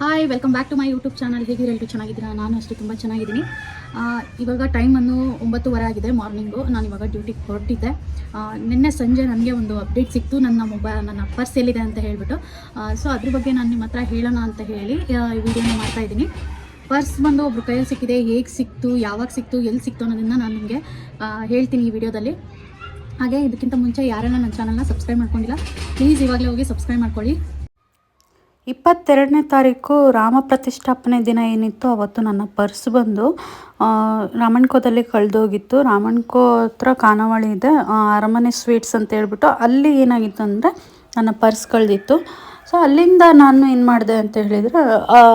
Hi welcome back to my YouTube channel ಹೇಗಿರೋ ಎಲ್ಲರೂ ಚೆನ್ನಾಗಿದ್ದೀರಾ? ನಾನು ಅಷ್ಟೇ ತುಂಬ ಚೆನ್ನಾಗಿದ್ದೀನಿ. ಇವಾಗ ಟೈಮನ್ನು ಒಂಬತ್ತುವರೆ ಆಗಿದೆ ಮಾರ್ನಿಂಗು ನಾನು ಇವಾಗ ಡ್ಯೂಟಿಗೆ ಹೊರಟಿದ್ದೆ. ನಿನ್ನೆ ಸಂಜೆ ನನಗೆ ಒಂದು ಅಪ್ಡೇಟ್ ಸಿಕ್ತು. ನನ್ನ ಮೊಬೈಲ್ ನನ್ನ ಪರ್ಸ್ ಎಲ್ಲಿದೆ ಅಂತ ಹೇಳಿಬಿಟ್ಟು. ಸೊ ಅದ್ರ ಬಗ್ಗೆ ನಾನು ನಿಮ್ಮ ಹತ್ರ ಹೇಳೋಣ ಅಂತ ಹೇಳಿ ಈ ವಿಡಿಯೋನ ಮಾಡ್ತಾ ಇದ್ದೀನಿ. ಪರ್ಸ್ ಬಂದು ಒಬ್ರು ಕೈಯಲ್ಲಿ ಸಿಕ್ಕಿದೆ. ಹೇಗೆ ಸಿಕ್ತು? ಯಾವಾಗ ಸಿಕ್ತು? ಎಲ್ಲಿ ಸಿಕ್ತು ಅನ್ನೋದನ್ನು ನಾನು ನಿಮಗೆ ಹೇಳ್ತೀನಿ ಈ ವಿಡಿಯೋದಲ್ಲಿ ಹಾಗೆ ಇದಕ್ಕಿಂತ ಮುಂಚೆ ಯಾರನ್ನ ನನ್ನ ಚಾನಲ್ನ ಸಬ್ಸ್ಕ್ರೈಬ್ ಮಾಡ್ಕೊಂಡಿಲ್ಲ ಪ್ಲೀಸ್ ಇವಾಗಲೇ ಹೋಗಿ ಸಬ್ಸ್ಕ್ರೈಬ್ ಮಾಡ್ಕೊಳ್ಳಿ. ಇಪ್ಪತ್ತೆರಡನೇ ತಾರೀಕು ರಾಮ ಪ್ರತಿಷ್ಠಾಪನೆ ದಿನ ಏನಿತ್ತು ಅವತ್ತು ನನ್ನ ಪರ್ಸ್ ಬಂದು ರಾಮಣ್ಕೋದಲ್ಲಿ ಕಳೆದೋಗಿತ್ತು. ರಾಮಣ್ಕೋ ಹತ್ರ ಖಾನಾವಳಿ ಇದೆ. ಅರಮನೆ ಸ್ವೀಟ್ಸ್ ಅಂತ ಹೇಳ್ಬಿಟ್ಟು ಅಲ್ಲಿ ಏನಾಗಿತ್ತು ಅಂದರೆ ನನ್ನ ಪರ್ಸ್ ಕಳೆದಿತ್ತು. ಸೊ ಅಲ್ಲಿಂದ ನಾನು ಏನು ಮಾಡಿದೆ ಅಂತ ಹೇಳಿದರೆ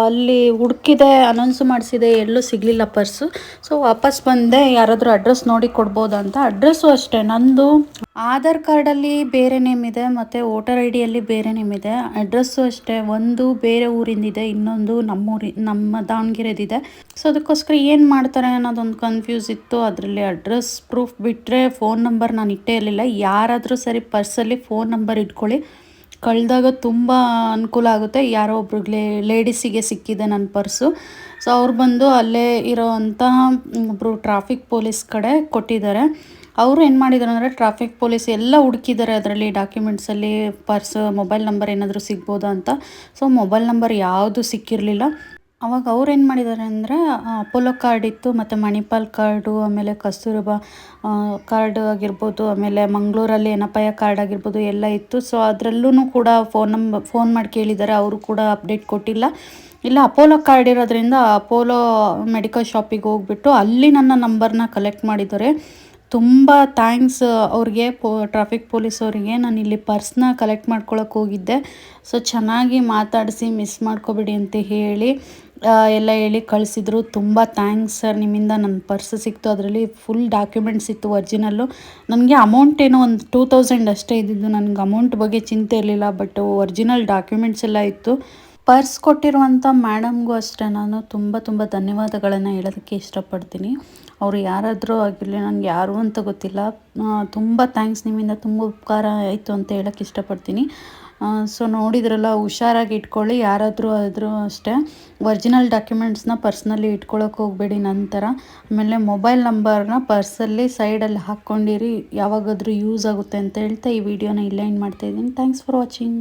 ಅಲ್ಲಿ ಹುಡುಕಿದೆ ಅನೌನ್ಸ್ ಮಾಡಿಸಿದೆ, ಎಲ್ಲೂ ಸಿಗಲಿಲ್ಲ ಪರ್ಸು ಸೊ ವಾಪಸ್ ಬಂದೆ, ಯಾರಾದರೂ ಅಡ್ರೆಸ್ ನೋಡಿ ಕೊಡ್ಬೋದಾ ಅಂತ. ಅಡ್ರೆಸ್ಸು ಅಷ್ಟೇ, ನಂದು ಆಧಾರ್ ಕಾರ್ಡಲ್ಲಿ ಬೇರೆ ನೇಮ್ ಇದೆ, ಮತ್ತು ವೋಟರ್ ಐ ಡಿಯಲ್ಲಿ ಬೇರೆ ನೇಮ್ ಇದೆ. ಅಡ್ರೆಸ್ಸು ಅಷ್ಟೇ, ಒಂದು ಬೇರೆ ಊರಿಂದಿದೆ ಇನ್ನೊಂದು ನಮ್ಮೂರಿ, ನಮ್ಮ ದಾವಣಗೆರೆದಿದೆ. ಸೊ ಅದಕ್ಕೋಸ್ಕರ ಏನು ಮಾಡ್ತಾರೆ ಅನ್ನೋದೊಂದು ಕನ್ಫ್ಯೂಸ್ ಇತ್ತು. ಅದರಲ್ಲಿ ಅಡ್ರೆಸ್ ಪ್ರೂಫ್ ಬಿಟ್ಟರೆ ಫೋನ್ ನಂಬರ್ ನಾನು ಇಟ್ಟೇ ಇರಲಿಲ್ಲ. ಯಾರಾದರೂ ಸರಿ ಪರ್ಸಲ್ಲಿ ಫೋನ್ ನಂಬರ್ ಇಟ್ಕೊಳ್ಳಿ. ಕಳೆದಾಗ ತುಂಬ ಅನುಕೂಲ ಆಗುತ್ತೆ. ಯಾರೋ ಒಬ್ರಿಗೆ ಲೇಡೀಸಿಗೆ ಸಿಕ್ಕಿದೆ ನನ್ನ ಪರ್ಸು. ಸೊ ಅವ್ರು ಬಂದು ಅಲ್ಲೇ ಇರೋವಂಥ ಒಬ್ಬರು ಟ್ರಾಫಿಕ್ ಪೊಲೀಸ್ ಕಡೆ ಕೊಟ್ಟಿದ್ದಾರೆ. ಅವರು ಏನು ಮಾಡಿದ್ದಾರೆ ಅಂದರೆ ಟ್ರಾಫಿಕ್ ಪೊಲೀಸ್ ಎಲ್ಲ ಹುಡುಕಿದ್ದಾರೆ. ಅದರಲ್ಲಿ ಡಾಕ್ಯುಮೆಂಟ್ಸಲ್ಲಿ ಪರ್ಸ್ ಮೊಬೈಲ್ ನಂಬರ್ ಏನಾದರೂ ಸಿಗ್ಬೋದಾ ಅಂತ. ಸೊ ಮೊಬೈಲ್ ನಂಬರ್ ಯಾವುದು ಸಿಕ್ಕಿರಲಿಲ್ಲ. ಅವಾಗ ಅವ್ರು ಏನು ಮಾಡಿದ್ದಾರೆ ಅಂದರೆ ಅಪೋಲೋ ಕಾರ್ಡ್ ಇತ್ತು, ಮತ್ತು ಮಣಿಪಾಲ್ ಕಾರ್ಡು ಆಮೇಲೆ ಕಸ್ತೂರಬಾ ಕಾರ್ಡ್ ಆಗಿರ್ಬೋದು, ಆಮೇಲೆ ಮಂಗಳೂರಲ್ಲಿ ಏನಪ್ಪಯ್ಯ ಕಾರ್ಡ್ ಆಗಿರ್ಬೋದು, ಎಲ್ಲ ಇತ್ತು. ಸೊ ಅದರಲ್ಲೂ ಕೂಡ ಫೋನ್ ನಂಬ ಫೋನ್ ಮಾಡಿ ಕೇಳಿದ್ದಾರೆ ಅವರು ಕೂಡ ಅಪ್ಡೇಟ್ ಕೊಟ್ಟಿಲ್ಲ. ಇಲ್ಲ ಅಪೋಲೋ ಕಾರ್ಡ್ ಇರೋದ್ರಿಂದ ಅಪೋಲೋ ಮೆಡಿಕಲ್ ಶಾಪಿಗೆ ಹೋಗ್ಬಿಟ್ಟು ಅಲ್ಲಿ ನನ್ನ ನಂಬರ್ನ ಕಲೆಕ್ಟ್ ಮಾಡಿದ್ದಾರೆ ತುಂಬ ಥ್ಯಾಂಕ್ಸ್ ಅವ್ರಿಗೆ, ಪೋ ಟ್ರಾಫಿಕ್ ಪೊಲೀಸ್ ಅವರಿಗೆ. ನಾನು ಇಲ್ಲಿ ಪರ್ಸ್ನ ಕಲೆಕ್ಟ್ ಮಾಡ್ಕೊಳಕ್ಕೆ ಹೋಗಿದ್ದೆ. ಸೊ ಚೆನ್ನಾಗಿ ಮಾತಾಡಿಸಿ ಮಿಸ್ ಮಾಡ್ಕೋಬೇಡಿ ಅಂತ ಹೇಳಿ. ಎಲ್ಲ ಹೇಳಿ ಕಳಿಸಿದ್ರು. ತುಂಬ ಥ್ಯಾಂಕ್ಸ್ ಸರ್ ನಿಮ್ಮಿಂದ ನನ್ನ ಪರ್ಸ್ ಸಿಕ್ತು. ಅದರಲ್ಲಿ ಫುಲ್ ಡಾಕ್ಯುಮೆಂಟ್ಸ್ ಇತ್ತು ಒರ್ಜಿನಲ್ಲು ನನಗೆ ಅಮೌಂಟ್ ಏನೋ ಒಂದು ಟೂ ತೌಸಂಡ್ ಅಷ್ಟೇ ಇದ್ದಿದ್ದು. ನನಗೆ ಅಮೌಂಟ್ ಬಗ್ಗೆ ಚಿಂತೆ ಇರಲಿಲ್ಲ ಬಟ್ ಒರ್ಜಿನಲ್ ಡಾಕ್ಯುಮೆಂಟ್ಸ್ ಎಲ್ಲ ಇತ್ತು. ಪರ್ಸ್ ಕೊಟ್ಟಿರುವಂಥ ಮ್ಯಾಡಮ್ಗೂ ಅಷ್ಟೇ. ನಾನು ತುಂಬ ತುಂಬ ಧನ್ಯವಾದಗಳನ್ನು ಹೇಳೋದಕ್ಕೆ ಇಷ್ಟಪಡ್ತೀನಿ. ಅವರು ಯಾರಾದರೂ ಆಗಿರಲಿ ನನಗೆ ಯಾರು ಅಂತ ಗೊತ್ತಿಲ್ಲ. ತುಂಬ ಥ್ಯಾಂಕ್ಸ್ ನಿಮ್ಮಿಂದ ತುಂಬ ಉಪಕಾರ ಆಯಿತು ಅಂತ ಹೇಳೋಕ್ಕೆ ಇಷ್ಟಪಡ್ತೀನಿ. ಸೊ ನೋಡಿದ್ರಲ್ಲ, ಹುಷಾರಾಗಿ ಇಟ್ಕೊಳ್ಳಿ, ಯಾರಾದರೂ ಆದರೂ ಅಷ್ಟೇ. ಒರಿಜಿನಲ್ ಡಾಕ್ಯುಮೆಂಟ್ಸ್ನ ಪರ್ಸ್ನಲ್ಲಿ ಇಟ್ಕೊಳ್ಳೋಕೆ ಹೋಗಬೇಡಿ ನಂತರ. ಆಮೇಲೆ ಮೊಬೈಲ್ ನಂಬರ್ನ ಪರ್ಸಲ್ಲಿ ಸೈಡಲ್ಲಿ ಹಾಕ್ಕೊಂಡಿರಿ, ಯಾವಾಗಾದರೂ ಯೂಸ್ ಆಗುತ್ತೆ ಅಂತ ಹೇಳ್ತಾ ಈ ವಿಡಿಯೋನ ಇಲ್ಲೇ ಏನು ಮಾಡ್ತಾಯಿದ್ದೀನಿ ಥ್ಯಾಂಕ್ಸ್ ಫಾರ್ ವಾಚಿಂಗ್